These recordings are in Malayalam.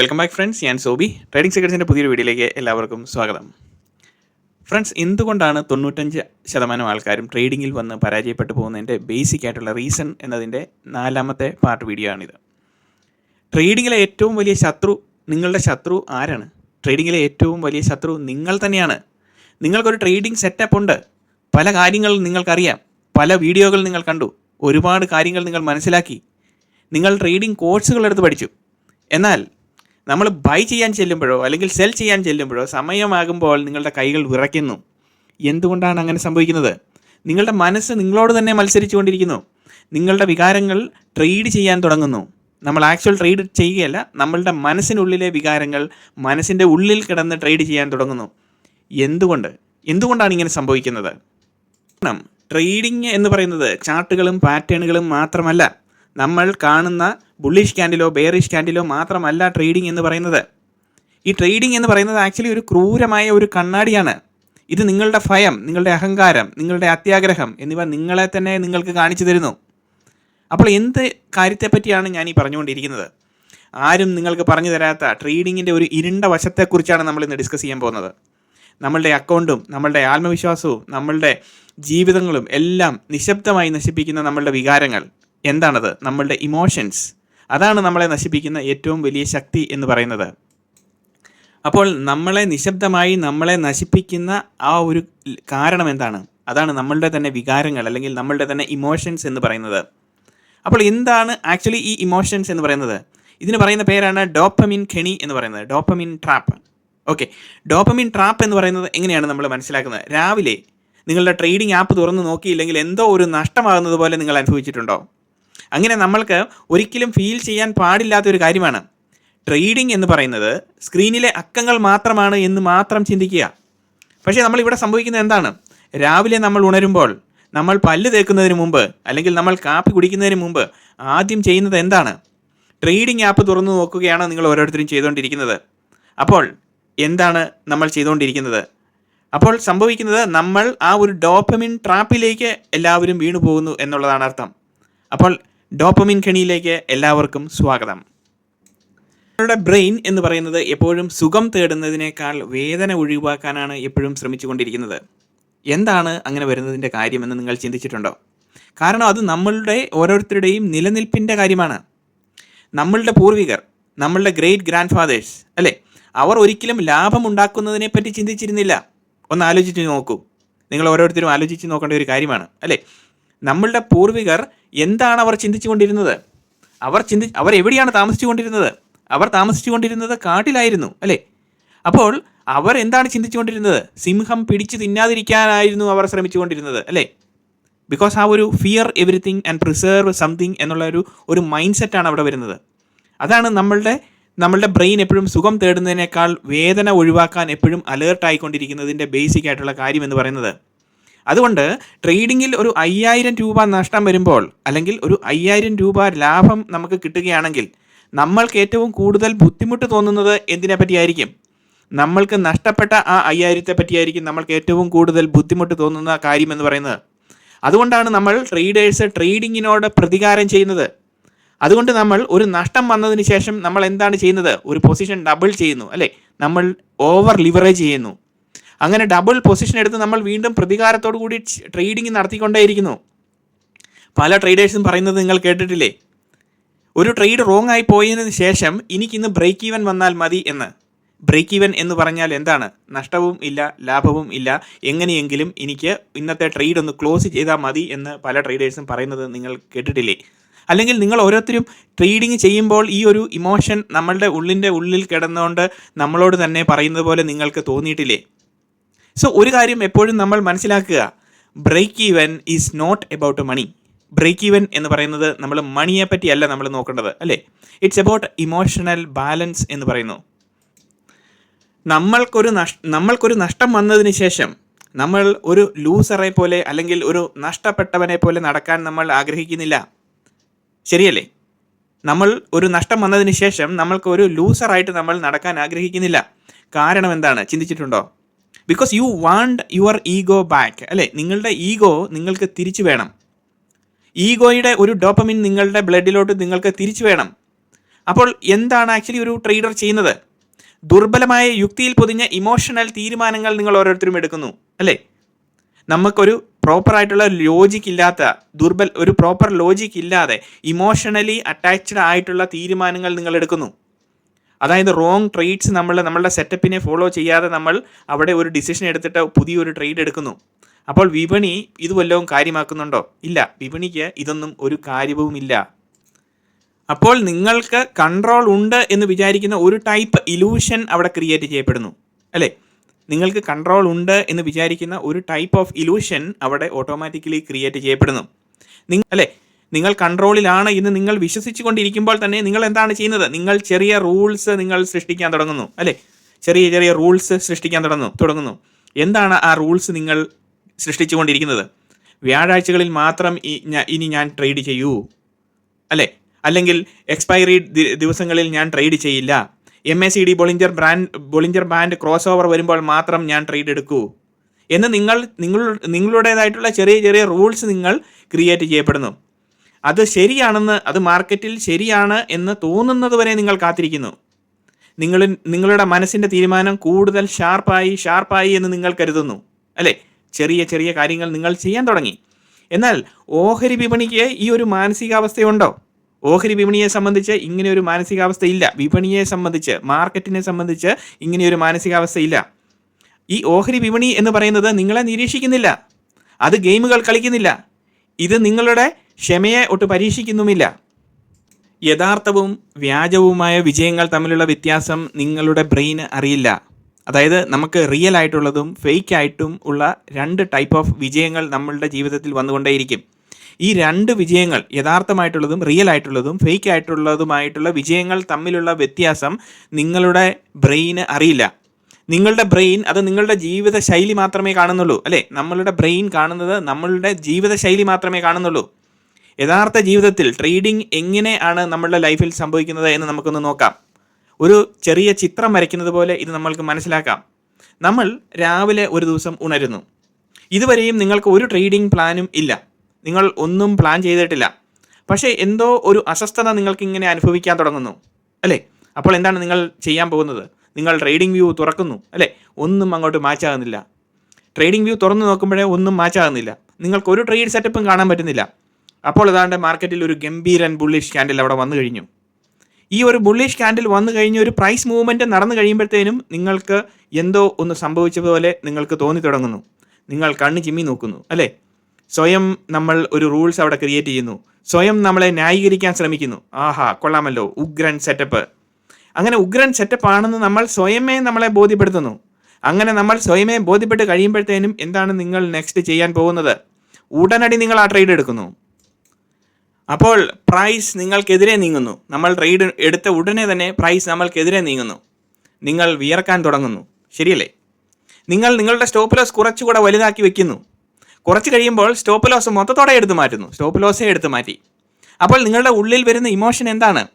വെൽക്കം ബാക്ക് ഫ്രണ്ട്സ് ഞാൻ സോബി. ട്രേഡിംഗ് സെക്രട്ടറിന്റെ പുതിയൊരു വീഡിയോയിലേക്ക് എല്ലാവർക്കും സ്വാഗതം. ഫ്രണ്ട്സ് എന്തുകൊണ്ടാണ് തൊണ്ണൂറ്റഞ്ച് ശതമാനം ആൾക്കാരും ട്രേഡിങ്ങിൽ വന്ന് പരാജയപ്പെട്ടു പോകുന്നതിന്റെ ബേസിക് ആയിട്ടുള്ള റീസൺ എന്നതിന്റെ നാലാമത്തെ പാർട്ട് വീഡിയോ ആണിത്. ട്രേഡിങ്ങിലെ ഏറ്റവും വലിയ ശത്രു നിങ്ങളുടെ ശത്രു ആരാണ്? ട്രേഡിങ്ങിലെ ഏറ്റവും വലിയ ശത്രു നിങ്ങൾ തന്നെയാണ്. നിങ്ങൾക്കൊരു ട്രേഡിംഗ് സെറ്റപ്പ് ഉണ്ട്. പല കാര്യങ്ങൾ നിങ്ങൾക്കറിയാം. പല വീഡിയോകൾ നിങ്ങൾ കണ്ടു. ഒരുപാട് കാര്യങ്ങൾ നിങ്ങൾ മനസ്സിലാക്കി. നിങ്ങൾ ട്രേഡിംഗ് കോഴ്സുകളെടുത്ത് പഠിച്ചു. എന്നാൽ നമ്മൾ ബൈ ചെയ്യാൻ ചെല്ലുമ്പോഴോ അല്ലെങ്കിൽ സെൽ ചെയ്യാൻ ചെല്ലുമ്പോഴോ സമയമാകുമ്പോൾ നിങ്ങളുടെ കൈകൾ വിറയ്ക്കുന്നു. എന്തുകൊണ്ടാണ് അങ്ങനെ സംഭവിക്കുന്നത്? നിങ്ങളുടെ മനസ്സ് നിങ്ങളോട് തന്നെ മത്സരിച്ചു കൊണ്ടിരിക്കുന്നു നിങ്ങളുടെ വികാരങ്ങൾ ട്രേഡ് ചെയ്യാൻ തുടങ്ങുന്നു. നമ്മൾ ആക്ച്വൽ ട്രേഡ് ചെയ്യുകയല്ല നമ്മളുടെ മനസ്സിനുള്ളിലെ വികാരങ്ങൾ മനസ്സിന്റെ ഉള്ളിൽ കിടന്ന് ട്രേഡ് ചെയ്യാൻ തുടങ്ങുന്നു. എന്തുകൊണ്ട്? എന്തുകൊണ്ടാണ് ഇങ്ങനെ സംഭവിക്കുന്നത്? കാരണം ട്രേഡിംഗ് എന്ന് പറയുന്നത് ചാർട്ടുകളും പാറ്റേണുകളും മാത്രമല്ല. നമ്മൾ കാണുന്ന ബുള്ളിഷ് ക്യാൻഡിലോ ബെയറിഷ് ക്യാൻഡിലോ മാത്രമല്ല ട്രേഡിംഗ് എന്ന് പറയുന്നത്. ഈ ട്രേഡിംഗ് എന്ന് പറയുന്നത് ആക്ച്വലി ഒരു ക്രൂരമായ ഒരു കണ്ണാടിയാണ്. ഇത് നിങ്ങളുടെ ഭയം നിങ്ങളുടെ അഹങ്കാരം നിങ്ങളുടെ അത്യാഗ്രഹം എന്നിവ നിങ്ങളെ തന്നെ നിങ്ങൾക്ക് കാണിച്ചു തരുന്നു. അപ്പോൾ എന്ത് കാര്യത്തെപ്പറ്റിയാണ് ഞാൻ ഈ പറഞ്ഞുകൊണ്ടിരിക്കുന്നത്? ആരും നിങ്ങൾക്ക് പറഞ്ഞു തരാത്ത ട്രേഡിങ്ങിന്റെ ഒരു ഇരുണ്ട വശത്തെക്കുറിച്ചാണ് നമ്മൾ ഇന്ന് ഡിസ്കസ് ചെയ്യാൻ പോകുന്നത്. നമ്മളുടെ അക്കൗണ്ടും നമ്മളുടെ ആത്മവിശ്വാസവും നമ്മളുടെ ജീവിതങ്ങളും എല്ലാം നിശബ്ദമായി നശിപ്പിക്കുന്ന നമ്മളുടെ വികാരങ്ങൾ. എന്താണത്? നമ്മളുടെ ഇമോഷൻസ് അതാണ് നമ്മളെ നശിപ്പിക്കുന്ന ഏറ്റവും വലിയ ശക്തി എന്ന് പറയുന്നത്. അപ്പോൾ നമ്മളെ നിശബ്ദമായി നമ്മളെ നശിപ്പിക്കുന്ന ആ ഒരു കാരണം എന്താണ്? അതാണ് നമ്മളുടെ തന്നെ വികാരങ്ങൾ അല്ലെങ്കിൽ നമ്മളുടെ തന്നെ ഇമോഷൻസ് എന്ന് പറയുന്നത്. അപ്പോൾ എന്താണ് ആക്ച്വലി ഈ ഇമോഷൻസ് എന്ന് പറയുന്നത്? ഇതിന് പറയുന്ന പേരാണ് ഡോപ്പമിൻ ഖെണി എന്ന് പറയുന്നത്. Dopamine trap okay dopamine trap എന്ന് പറയുന്നത് എങ്ങനെയാണ് നമ്മൾ മനസ്സിലാക്കുന്നത്? രാവിലെ നിങ്ങളുടെ ട്രേഡിംഗ് ആപ്പ് തുറന്ന് നോക്കിയില്ലെങ്കിൽ എന്തോ ഒരു നഷ്ടമാകുന്നത് പോലെ നിങ്ങൾ അനുഭവിച്ചിട്ടുണ്ടോ? അങ്ങനെ നമ്മൾക്ക് ഒരിക്കലും ഫീൽ ചെയ്യാൻ പാടില്ലാത്ത ഒരു കാര്യമാണ്. ട്രേഡിംഗ് എന്ന് പറയുന്നത് സ്ക്രീനിലെ അക്കങ്ങൾ മാത്രമാണ് എന്ന് മാത്രം ചിന്തിക്കുക. പക്ഷേ നമ്മളിവിടെ സംഭവിക്കുന്നത് എന്താണ്? രാവിലെ നമ്മൾ ഉണരുമ്പോൾ നമ്മൾ പല്ല് തേക്കുന്നതിന് മുമ്പ് അല്ലെങ്കിൽ നമ്മൾ കാപ്പി കുടിക്കുന്നതിന് മുമ്പ് ആദ്യം ചെയ്യുന്നത് എന്താണ്? ട്രേഡിംഗ് ആപ്പ് തുറന്നു നോക്കുകയാണ് നിങ്ങൾ ഓരോരുത്തരും ചെയ്തുകൊണ്ടിരിക്കുന്നത്. അപ്പോൾ എന്താണ് നമ്മൾ ചെയ്തുകൊണ്ടിരിക്കുന്നത്? അപ്പോൾ സംഭവിക്കുന്നത് നമ്മൾ ആ ഒരു ഡോപ്പമിൻ ട്രാപ്പിലേക്ക് എല്ലാവരും വീണു പോകുന്നു എന്നുള്ളതാണ് അർത്ഥം. അപ്പോൾ ഡോപ്പമിൻ ഖണിയിലേക്ക് എല്ലാവർക്കും സ്വാഗതം. നമ്മുടെ ബ്രെയിൻ എന്ന് പറയുന്നത് എപ്പോഴും സുഖം തേടുന്നതിനേക്കാൾ വേദന ഒഴിവാക്കാനാണ് എപ്പോഴും ശ്രമിച്ചുകൊണ്ടിരിക്കുന്നത്. എന്താണ് അങ്ങനെ വരുന്നതിന്റെ കാര്യമെന്ന് നിങ്ങൾ ചിന്തിച്ചിട്ടുണ്ടോ? കാരണം അത് നമ്മളുടെ ഓരോരുത്തരുടെയും നിലനിൽപ്പിന്റെ കാര്യമാണ്. നമ്മളുടെ പൂർവികർ നമ്മളുടെ ഗ്രേറ്റ് ഗ്രാൻഡ് ഫാദേഴ്സ് അല്ലേ? അവർ ഒരിക്കലും ലാഭം ഉണ്ടാക്കുന്നതിനെ പറ്റി ചിന്തിച്ചിരുന്നില്ല. ഒന്ന് ആലോചിച്ച് നോക്കൂ. നിങ്ങൾ ഓരോരുത്തരും ആലോചിച്ച് നോക്കേണ്ട ഒരു കാര്യമാണ് അല്ലേ? നമ്മളുടെ പൂർവികർ എന്താണ് അവർ ചിന്തിച്ചുകൊണ്ടിരുന്നത്? അവർ ചിന്തി അവർ എവിടെയാണ് താമസിച്ചുകൊണ്ടിരുന്നത്? അവർ താമസിച്ചുകൊണ്ടിരുന്നത് കാട്ടിലായിരുന്നു അല്ലേ? അപ്പോൾ അവർ എന്താണ് ചിന്തിച്ചുകൊണ്ടിരുന്നത്? സിംഹം പിടിച്ചു തിന്നാതിരിക്കാനായിരുന്നു അവർ ശ്രമിച്ചുകൊണ്ടിരുന്നത് അല്ലേ? ബിക്കോസ് ആ ഒരു fear everything and preserve something എന്നുള്ള ഒരു ഒരു മൈൻഡ് സെറ്റാണ് അവിടെ വരുന്നത്. അതാണ് നമ്മളുടെ നമ്മളുടെ ബ്രെയിൻ എപ്പോഴും സുഖം തേടുന്നതിനേക്കാൾ വേദന ഒഴിവാക്കാൻ എപ്പോഴും അലേർട്ടായിക്കൊണ്ടിരിക്കുന്നതിന്റെ ബേസിക് ആയിട്ടുള്ള കാര്യം എന്ന് പറയുന്നത്. അതുകൊണ്ട് ട്രേഡിങ്ങിൽ ഒരു അയ്യായിരം രൂപ നഷ്ടം വരുമ്പോൾ അല്ലെങ്കിൽ ഒരു അയ്യായിരം രൂപ ലാഭം നമുക്ക് കിട്ടുകയാണെങ്കിൽ നമ്മൾക്ക് ഏറ്റവും കൂടുതൽ ബുദ്ധിമുട്ട് തോന്നുന്നത് എന്തിനെ പറ്റിയായിരിക്കും? നമ്മൾക്ക് നഷ്ടപ്പെട്ട ആ അയ്യായിരത്തെ പറ്റിയായിരിക്കും നമ്മൾക്ക് ഏറ്റവും കൂടുതൽ ബുദ്ധിമുട്ട് തോന്നുന്ന കാര്യം എന്ന് പറയുന്നത്. അതുകൊണ്ടാണ് നമ്മൾ ട്രേഡേഴ്സ് ട്രേഡിങ്ങിനോട് പ്രതികാരം ചെയ്യുന്നത്. അതുകൊണ്ട് നമ്മൾ ഒരു നഷ്ടം വന്നതിന് ശേഷം നമ്മൾ എന്താണ് ചെയ്യുന്നത്? ഒരു പൊസിഷൻ ഡബിൾ ചെയ്യുന്നു അല്ലേ? നമ്മൾ ഓവർ ലിവറേജ് ചെയ്യുന്നു. അങ്ങനെ ഡബിൾ പൊസിഷൻ എടുത്ത് നമ്മൾ വീണ്ടും പ്രതികാരത്തോടു കൂടി ട്രേഡിംഗ് നടത്തിക്കൊണ്ടേയിരിക്കുന്നു. പല ട്രേഡേഴ്സും പറയുന്നത് നിങ്ങൾ കേട്ടിട്ടില്ലേ? ഒരു ട്രേഡ് റോങ് ആയി പോയതിന് ശേഷം എനിക്കിന്ന് ബ്രേക്ക് ഈവൻ വന്നാൽ മതി എന്ന്. ബ്രേക്ക് ഈവൻ എന്ന് പറഞ്ഞാൽ എന്താണ്? നഷ്ടവും ഇല്ല ലാഭവും ഇല്ല. എങ്ങനെയെങ്കിലും എനിക്ക് ഇന്നത്തെ ട്രേഡ് ഒന്ന് ക്ലോസ് ചെയ്താൽ മതി എന്ന് പല ട്രേഡേഴ്സും പറയുന്നത് നിങ്ങൾ കേട്ടിട്ടില്ലേ? അല്ലെങ്കിൽ നിങ്ങൾ ഓരോരുത്തരും ട്രേഡിങ് ചെയ്യുമ്പോൾ ഈ ഒരു ഇമോഷൻ നമ്മളുടെ ഉള്ളിന്റെ ഉള്ളിൽ കിടന്നുകൊണ്ട് നമ്മളോട് തന്നെ പറയുന്നത് പോലെ നിങ്ങൾക്ക് തോന്നിയിട്ടില്ലേ? സോ ഒരു കാര്യം എപ്പോഴും നമ്മൾ മനസ്സിലാക്കുക. Break even is not about money break even എന്ന് പറയുന്നത് നമ്മൾ മണിയെ പറ്റിയല്ല നമ്മൾ നോക്കേണ്ടത് അല്ലേ? ഇറ്റ്സ് എബൌട്ട് ഇമോഷണൽ ബാലൻസ് എന്ന് പറയുന്നു. നമ്മൾക്കൊരു നഷ് നമ്മൾക്കൊരു നഷ്ടം വന്നതിന് ശേഷം നമ്മൾ ഒരു ലൂസറെ പോലെ അല്ലെങ്കിൽ ഒരു നഷ്ടപ്പെട്ടവനെ പോലെ നടക്കാൻ നമ്മൾ ആഗ്രഹിക്കുന്നില്ല. ശരിയല്ലേ? നമ്മൾ ഒരു നഷ്ടം വന്നതിന് ശേഷം നമ്മൾക്ക് ഒരു ലൂസറായിട്ട് നമ്മൾ നടക്കാൻ ആഗ്രഹിക്കുന്നില്ല. കാരണം എന്താണ്? ചിന്തിച്ചിട്ടുണ്ടോ? Because you want your ego back അല്ലേ? നിങ്ങളുടെ ഈഗോ നിങ്ങൾക്ക് തിരിച്ചു വേണം. ഈഗോയുടെ ഒരു ഡോപ്പമിൻ നിങ്ങളുടെ ബ്ലഡിലോട്ട് നിങ്ങൾക്ക് തിരിച്ചു വേണം. അപ്പോൾ എന്താണ് ആക്ച്വലി ഒരു ട്രേഡർ ചെയ്യുന്നത്? ദുർബലമായ യുക്തിയിൽ പൊതിഞ്ഞ ഇമോഷണൽ തീരുമാനങ്ങൾ നിങ്ങൾ ഓരോരുത്തരും എടുക്കുന്നു. അല്ലേ? നമുക്കൊരു പ്രോപ്പറായിട്ടുള്ള ലോജിക് ഇല്ലാത്ത ദുർബൽ ഒരു പ്രോപ്പർ ലോജിക് ഇല്ലാതെ ഇമോഷണലി അറ്റാച്ച്ഡ് ആയിട്ടുള്ള തീരുമാനങ്ങൾ നിങ്ങൾ എടുക്കുന്നു. അതായത് റോങ് ട്രേഡ്സ് നമ്മൾ നമ്മളുടെ സെറ്റപ്പിനെ ഫോളോ ചെയ്യാതെ നമ്മൾ അവിടെ ഒരു ഡിസിഷൻ എടുത്തിട്ട് പുതിയൊരു ട്രേഡ് എടുക്കുന്നു. അപ്പോൾ വിപണി ഇത് വല്ലതും കാര്യമാക്കുന്നുണ്ടോ? ഇല്ല. വിപണിക്ക് ഇതൊന്നും ഒരു കാര്യവുമില്ല അപ്പോൾ നിങ്ങൾക്ക് കൺട്രോൾ ഉണ്ട് എന്ന് വിചാരിക്കുന്ന ഒരു ടൈപ്പ് ഇലൂഷൻ അവിടെ ക്രിയേറ്റ് ചെയ്യപ്പെടുന്നു. അല്ലേ? നിങ്ങൾക്ക് കൺട്രോൾ ഉണ്ട് എന്ന് വിചാരിക്കുന്ന ഒരു ടൈപ്പ് ഓഫ് ഇലൂഷൻ അവിടെ ഓട്ടോമാറ്റിക്കലി ക്രിയേറ്റ് ചെയ്യപ്പെടുന്നു. നിങ്ങൾ അല്ലേ? നിങ്ങൾ കൺട്രോളിലാണ് എന്ന് നിങ്ങൾ വിശ്വസിച്ചു കൊണ്ടിരിക്കുമ്പോൾ തന്നെ നിങ്ങൾ എന്താണ് ചെയ്യുന്നത്? നിങ്ങൾ ചെറിയ റൂൾസ് നിങ്ങൾ സൃഷ്ടിക്കാൻ തുടങ്ങുന്നു അല്ലേ? ചെറിയ ചെറിയ റൂൾസ് സൃഷ്ടിക്കാൻ തുടങ്ങുന്നു തുടങ്ങുന്നു. എന്താണ് ആ റൂൾസ് നിങ്ങൾ സൃഷ്ടിച്ചുകൊണ്ടിരിക്കുന്നത്? വ്യാഴാഴ്ചകളിൽ മാത്രം ഇനി ഞാൻ ട്രേഡ് ചെയ്യൂ അല്ലേ? അല്ലെങ്കിൽ എക്സ്പയറി ദിവസങ്ങളിൽ ഞാൻ ട്രേഡ് ചെയ്യില്ല. M A C D Bollinger brand Bollinger band cross over വരുമ്പോൾ മാത്രം ഞാൻ ട്രേഡ് എടുക്കൂ എന്ന് നിങ്ങൾ നിങ്ങൾ നിങ്ങളുടേതായിട്ടുള്ള ചെറിയ ചെറിയ റൂൾസ് നിങ്ങൾ ക്രിയേറ്റ് ചെയ്യപ്പെടുന്നു. അത് ശരിയാണെന്ന് അത് മാർക്കറ്റിൽ ശരിയാണ് എന്ന് തോന്നുന്നത് വരെ നിങ്ങൾ കാത്തിരിക്കുന്നു. നിങ്ങൾ നിങ്ങളുടെ മനസ്സിന്റെ തീരുമാനം കൂടുതൽ ഷാർപ്പായി ഷാർപ്പായി എന്ന് നിങ്ങൾ കരുതുന്നു. അല്ലേ? ചെറിയ ചെറിയ കാര്യങ്ങൾ നിങ്ങൾ ചെയ്യാൻ തുടങ്ങി. എന്നാൽ ഓഹരി വിപണിക്ക് ഈ ഒരു മാനസികാവസ്ഥയുണ്ടോ? ഓഹരി വിപണിയെ സംബന്ധിച്ച് ഇങ്ങനെ ഒരു മാനസികാവസ്ഥ ഇല്ല വിപണിയെ സംബന്ധിച്ച് മാർക്കറ്റിനെ സംബന്ധിച്ച് ഇങ്ങനെ ഒരു മാനസികാവസ്ഥ ഇല്ല ഈ ഓഹരി വിപണി എന്ന് പറയുന്നത് നിങ്ങളെ നിരീക്ഷിക്കുന്നില്ല. അത് ഗെയിമുകൾ കളിക്കുന്നില്ല. ഇത് നിങ്ങളുടെ ക്ഷമയെ ഒട്ട് പരീക്ഷിക്കുന്നുമില്ല. യഥാർത്ഥവും വ്യാജവുമായ വിജയങ്ങൾ തമ്മിലുള്ള വ്യത്യാസം നിങ്ങളുടെ ബ്രെയിന് അറിയില്ല. അതായത് നമുക്ക് റിയൽ ആയിട്ടുള്ളതും ഫേക്ക് ആയിട്ടും ഉള്ള രണ്ട് ടൈപ്പ് ഓഫ് വിജയങ്ങൾ നമ്മളുടെ ജീവിതത്തിൽ വന്നുകൊണ്ടേയിരിക്കും. ഈ രണ്ട് വിജയങ്ങൾ യഥാർത്ഥമായിട്ടുള്ളതും റിയൽ ആയിട്ടുള്ളതും ഫേക്ക് ആയിട്ടുള്ളതുമായിട്ടുള്ള വിജയങ്ങൾ തമ്മിലുള്ള വ്യത്യാസം നിങ്ങളുടെ ബ്രെയിന് അറിയില്ല. നിങ്ങളുടെ ബ്രെയിൻ അത് നിങ്ങളുടെ ജീവിത ശൈലി മാത്രമേ കാണുന്നുള്ളൂ അല്ലേ? നമ്മളുടെ ബ്രെയിൻ കാണുന്നത് നമ്മളുടെ ജീവിത ശൈലി മാത്രമേ കാണുന്നുള്ളൂ. യഥാർത്ഥ ജീവിതത്തിൽ ട്രേഡിംഗ് എങ്ങനെയാണ് നമ്മളുടെ ലൈഫിൽ സംഭവിക്കുന്നത് എന്ന് നമുക്കൊന്ന് നോക്കാം. ഒരു ചെറിയ ചിത്രം വരയ്ക്കുന്നത് പോലെ ഇത് നമ്മൾക്ക് മനസ്സിലാക്കാം. നമ്മൾ രാവിലെ ഒരു ദിവസം ഉണരുന്നു. ഇതുവരെയും നിങ്ങൾക്ക് ഒരു ട്രേഡിംഗ് പ്ലാനും ഇല്ല. നിങ്ങൾ ഒന്നും പ്ലാൻ ചെയ്തിട്ടില്ല. പക്ഷേ എന്തോ ഒരു അസ്വസ്ഥത നിങ്ങൾക്ക് ഇങ്ങനെ അനുഭവിക്കാൻ തുടങ്ങുന്നു. അല്ലേ? അപ്പോൾ എന്താണ് നിങ്ങൾ ചെയ്യാൻ പോകുന്നത്? നിങ്ങൾ ട്രേഡിംഗ് വ്യൂ തുറക്കുന്നു. അല്ലേ? ഒന്നും അങ്ങോട്ട് മാച്ച് ആകുന്നില്ല. ട്രേഡിംഗ് വ്യൂ തുറന്നു നോക്കുമ്പോഴേ ഒന്നും മാച്ച് ആകുന്നില്ല. നിങ്ങൾക്ക് ഒരു ട്രേഡ് സെറ്റപ്പും കാണാൻ പറ്റുന്നില്ല. അപ്പോൾ ഏതാണ്ട് മാർക്കറ്റിൽ ഒരു ഗംഭീരൻ ബുള്ളിഷ് ക്യാൻഡിൽ അവിടെ വന്നു കഴിഞ്ഞു. ഈ ഒരു ബുള്ളിഷ് ക്യാൻഡിൽ വന്നു കഴിഞ്ഞ ഒരു പ്രൈസ് മൂവ്മെന്റ് നടന്നു കഴിയുമ്പോഴത്തേനും നിങ്ങൾക്ക് എന്തോ ഒന്ന് സംഭവിച്ച പോലെ നിങ്ങൾക്ക് തോന്നി തുടങ്ങുന്നു. നിങ്ങൾ കണ്ണ് ചിമ്മി നോക്കുന്നു അല്ലേ? സ്വയം നമ്മൾ ഒരു റൂൾസ് അവിടെ ക്രിയേറ്റ് ചെയ്യുന്നു. സ്വയം നമ്മളെ ന്യായീകരിക്കാൻ ശ്രമിക്കുന്നു. ആഹാ കൊള്ളാമല്ലോ. ഉഗ്രൻ സെറ്റപ്പ് അങ്ങനെ ഉഗ്രൻ സെറ്റപ്പ് ആണെന്ന് നമ്മൾ സ്വയമേ നമ്മളെ ബോധ്യപ്പെടുത്തുന്നു. അങ്ങനെ നമ്മൾ സ്വയമേ ബോധ്യപ്പെട്ട് കഴിയുമ്പോഴത്തേനും എന്താണ് നിങ്ങൾ നെക്സ്റ്റ് ചെയ്യാൻ പോകുന്നത്? ഉടനടി നിങ്ങൾ ആ ട്രേഡ് എടുക്കുന്നു. അപ്പോൾ പ്രൈസ് നിങ്ങൾക്കെതിരെ നീങ്ങുന്നു. നമ്മൾ ട്രേഡ് എടുത്ത ഉടനെ തന്നെ പ്രൈസ് നമ്മൾക്കെതിരെ നീങ്ങുന്നു. നിങ്ങൾ വിയർക്കാൻ തുടങ്ങുന്നു. ശരിയല്ലേ? നിങ്ങൾ നിങ്ങളുടെ സ്റ്റോപ്പ് ലോസ് കുറച്ചുകൂടെ വലുതാക്കി വെക്കുന്നു. കുറച്ച് കഴിയുമ്പോൾ സ്റ്റോപ്പ് ലോസ് മൊത്തത്തോടെ എടുത്തു മാറ്റുന്നു. സ്റ്റോപ്പ് ലോസേ എടുത്തു മാറ്റി. അപ്പോൾ നിങ്ങളുടെ ഉള്ളിൽ വരുന്ന ഇമോഷൻ എന്താണ്?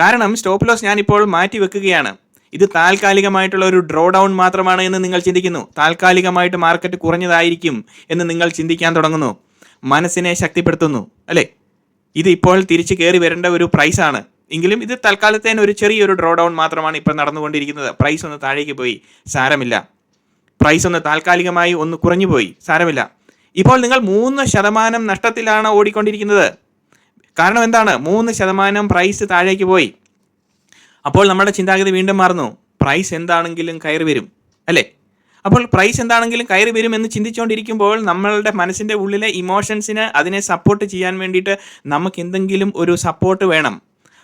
കാരണം സ്റ്റോപ്പ് ലോസ് ഞാനിപ്പോൾ മാറ്റി വെക്കുകയാണ്. ഇത് താൽക്കാലികമായിട്ടുള്ള ഒരു ഡ്രോ ഡൗൺ മാത്രമാണ് എന്ന് നിങ്ങൾ ചിന്തിക്കുന്നു. താൽക്കാലികമായിട്ട് മാർക്കറ്റ് കുറഞ്ഞതായിരിക്കും എന്ന് നിങ്ങൾ ചിന്തിക്കാൻ തുടങ്ങുന്നു. മനസ്സിനെ ശക്തിപ്പെടുത്തുന്നു. അല്ലേ? ഇത് ഇപ്പോൾ തിരിച്ച് കയറി വരേണ്ട ഒരു ആണ്. എങ്കിലും ഇത് തൽക്കാലത്തേന് ഒരു ചെറിയൊരു ഡ്രോ ഡൗൺ മാത്രമാണ് ഇപ്പോൾ നടന്നുകൊണ്ടിരിക്കുന്നത്. പ്രൈസ് ഒന്ന് താഴേക്ക് പോയി. സാരമില്ല. പ്രൈസ് ഒന്ന് താൽക്കാലികമായി ഒന്ന് കുറഞ്ഞു പോയി. സാരമില്ല. ഇപ്പോൾ നിങ്ങൾ മൂന്ന് ശതമാനം നഷ്ടത്തിലാണ് ഓടിക്കൊണ്ടിരിക്കുന്നത്. കാരണം എന്താണ്? മൂന്ന് ശതമാനം പ്രൈസ് താഴേക്ക് പോയി. അപ്പോൾ നമ്മുടെ ചിന്താഗതി വീണ്ടും മാറുന്നു. പ്രൈസ് എന്താണെങ്കിലും കയറി വരും. അല്ലേ? അപ്പോൾ പ്രൈസ് എന്താണെങ്കിലും കയറി വരും എന്ന് ചിന്തിച്ചുകൊണ്ടിരിക്കുമ്പോൾ നമ്മളുടെ മനസ്സിന്റെ ഉള്ളിലെ ഇമോഷൻസിന് അതിനെ സപ്പോർട്ട് ചെയ്യാൻ വേണ്ടിയിട്ട് നമുക്ക് എന്തെങ്കിലും ഒരു സപ്പോർട്ട് വേണം.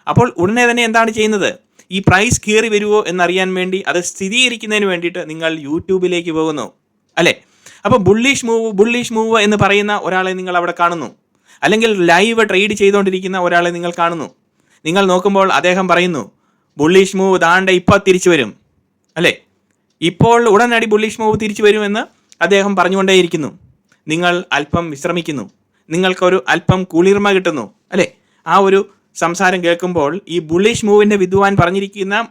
അപ്പോൾ ഉടനെ തന്നെ എന്താണ് ചെയ്യുന്നത്? ഈ പ്രൈസ് കയറി വരുമോ എന്നറിയാൻ വേണ്ടി അത് സ്ഥിരീകരിക്കുന്നതിന് വേണ്ടിയിട്ട് നിങ്ങൾ യൂട്യൂബിലേക്ക് പോകുന്നു. അല്ലേ? അപ്പോൾ ബുള്ളിഷ് മൂവ് ബുള്ളിഷ് മൂവ് എന്ന് പറയുന്ന ഒരാളെ നിങ്ങൾ അവിടെ കാണുന്നു. അല്ലെങ്കിൽ ലൈവ് ട്രേഡ് ചെയ്തുകൊണ്ടിരിക്കുന്ന ഒരാളെ നിങ്ങൾ കാണുന്നു. നിങ്ങൾ നോക്കുമ്പോൾ അദ്ദേഹം പറയുന്നു ബുള്ളിഷ് മൂവ് ദാണ്ട ഇപ്പോൾ തിരിച്ചു വരും. അല്ലേ? ഇപ്പോൾ ഉടനടി ബുള്ളിഷ് മൂവ് തിരിച്ചു വരുമെന്ന് അദ്ദേഹം പറഞ്ഞുകൊണ്ടേയിരിക്കുന്നു. നിങ്ങൾ അല്പം വിശ്രമിക്കുന്നു. നിങ്ങൾക്കൊരു അല്പം കുളിർമ കിട്ടുന്നു അല്ലേ? ആ ഒരു സംസാരം കേൾക്കുമ്പോൾ ഈ ബുള്ളിഷ് മൂവിന്റെ വിദ്വാൻ പറഞ്ഞിരിക്കുന്ന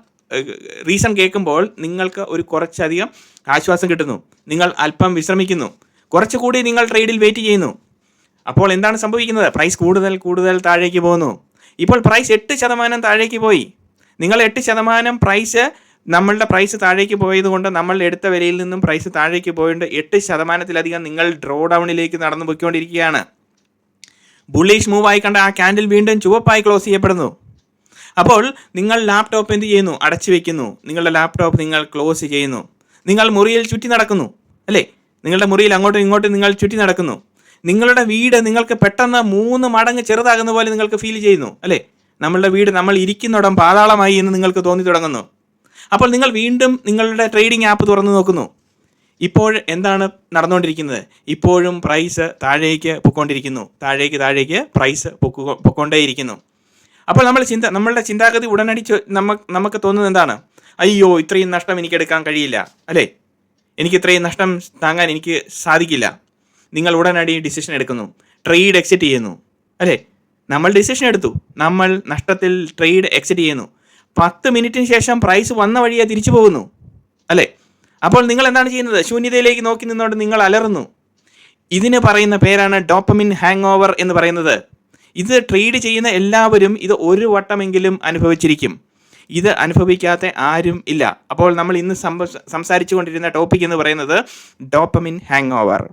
റീസൺ കേൾക്കുമ്പോൾ നിങ്ങൾക്ക് ഒരു കുറച്ചധികം ആശ്വാസം കിട്ടുന്നു. നിങ്ങൾ അല്പം വിശ്രമിക്കുന്നു. കുറച്ചുകൂടി നിങ്ങൾ ട്രേഡിൽ വെയിറ്റ് ചെയ്യുന്നു. അപ്പോൾ എന്താണ് സംഭവിക്കുന്നത്? പ്രൈസ് കൂടുതൽ കൂടുതൽ താഴേക്ക് പോകുന്നു ഇപ്പോൾ പ്രൈസ് എട്ട് ശതമാനം താഴേക്ക് പോയി. നിങ്ങൾ എട്ട് ശതമാനം പ്രൈസ് നമ്മളുടെ പ്രൈസ് താഴേക്ക് പോയതുകൊണ്ട് നമ്മൾ എടുത്ത വിലയിൽ നിന്നും പ്രൈസ് താഴേക്ക് പോയിട്ട് എട്ട് ശതമാനത്തിലധികം നിങ്ങൾ ഡ്രോ ഡൗണിലേക്ക് നടന്നു പോയിക്കൊണ്ടിരിക്കുകയാണ്. ബുള്ളിഷ് ആയി കണ്ട ആ ക്യാൻഡിൽ വീണ്ടും ചുവപ്പായി ക്ലോസ് ചെയ്യപ്പെടുന്നു. അപ്പോൾ നിങ്ങൾ ലാപ്ടോപ്പ് എന്ത് ചെയ്യുന്നു? അടച്ചു വെക്കുന്നു. നിങ്ങളുടെ ലാപ്ടോപ്പ് നിങ്ങൾ ക്ലോസ് ചെയ്യുന്നു. നിങ്ങൾ മുറിയിൽ ചുറ്റി നടക്കുന്നു അല്ലേ? നിങ്ങളുടെ മുറിയിൽ അങ്ങോട്ടും ഇങ്ങോട്ടും നിങ്ങൾ ചുറ്റി നടക്കുന്നു. നിങ്ങളുടെ വീട് നിങ്ങൾക്ക് പെട്ടെന്ന് മൂന്ന് മടങ്ങ് ചെറുതാകുന്ന പോലെ നിങ്ങൾക്ക് ഫീൽ ചെയ്യുന്നു അല്ലേ? നമ്മളുടെ വീട് നമ്മൾ ഇരിക്കുന്നിടം പാതാളമായി എന്ന് നിങ്ങൾക്ക് തോന്നി തുടങ്ങുന്നു. അപ്പോൾ നിങ്ങൾ വീണ്ടും നിങ്ങളുടെ ട്രേഡിംഗ് ആപ്പ് തുറന്നു നോക്കുന്നു. ഇപ്പോൾ എന്താണ് നടന്നുകൊണ്ടിരിക്കുന്നത്? ഇപ്പോഴും പ്രൈസ് താഴേക്ക് പൊക്കോണ്ടിരിക്കുന്നു. താഴേക്ക് താഴേക്ക് പ്രൈസ് പൊക്കോ പൊക്കോണ്ടേയിരിക്കുന്നു. അപ്പോൾ നമ്മൾ ചിന്ത നമ്മളുടെ ചിന്താഗതി ഉടനടി നമുക്ക് നമുക്ക് തോന്നുന്നത് എന്താണ്? അയ്യോ ഇത്രയും നഷ്ടം എനിക്ക് എടുക്കാൻ കഴിയില്ല. അല്ലേ? എനിക്ക് ഇത്രയും നഷ്ടം താങ്ങാൻ എനിക്ക് സാധിക്കില്ല. നിങ്ങൾ ഉടനടി ഡിസിഷൻ എടുക്കുന്നു. ട്രേഡ് എക്സിറ്റ് ചെയ്യുന്നു. അല്ലേ? നമ്മൾ ഡിസിഷൻ എടുത്തു. നമ്മൾ നഷ്ടത്തിൽ ട്രേഡ് എക്സിറ്റ് ചെയ്യുന്നു. പത്ത് മിനിറ്റിന് ശേഷം പ്രൈസ് വന്ന വഴിയെ തിരിച്ചു പോകുന്നു. അല്ലേ? അപ്പോൾ നിങ്ങൾ എന്താണ് ചെയ്യുന്നത്? ശൂന്യതയിലേക്ക് നോക്കി നിന്നുകൊണ്ട് നിങ്ങൾ അലറുന്നു. ഇതിന് പറയുന്ന പേരാണ് ഡോപ്പമിൻ ഹാങ് ഓവർ എന്ന് പറയുന്നത്. ഇത് ട്രേഡ് ചെയ്യുന്ന എല്ലാവരും ഇത് ഒരു വട്ടമെങ്കിലും അനുഭവിച്ചിരിക്കും. ഇത് അനുഭവിക്കാത്ത ആരും ഇല്ല. അപ്പോൾ നമ്മൾ ഇന്ന് സംസാരിച്ചുകൊണ്ടിരുന്ന സംസാരിച്ചു കൊണ്ടിരുന്ന ടോപ്പിക് എന്ന് പറയുന്നത് ഡോപ്പമിൻ ഹാങ് ഓവർ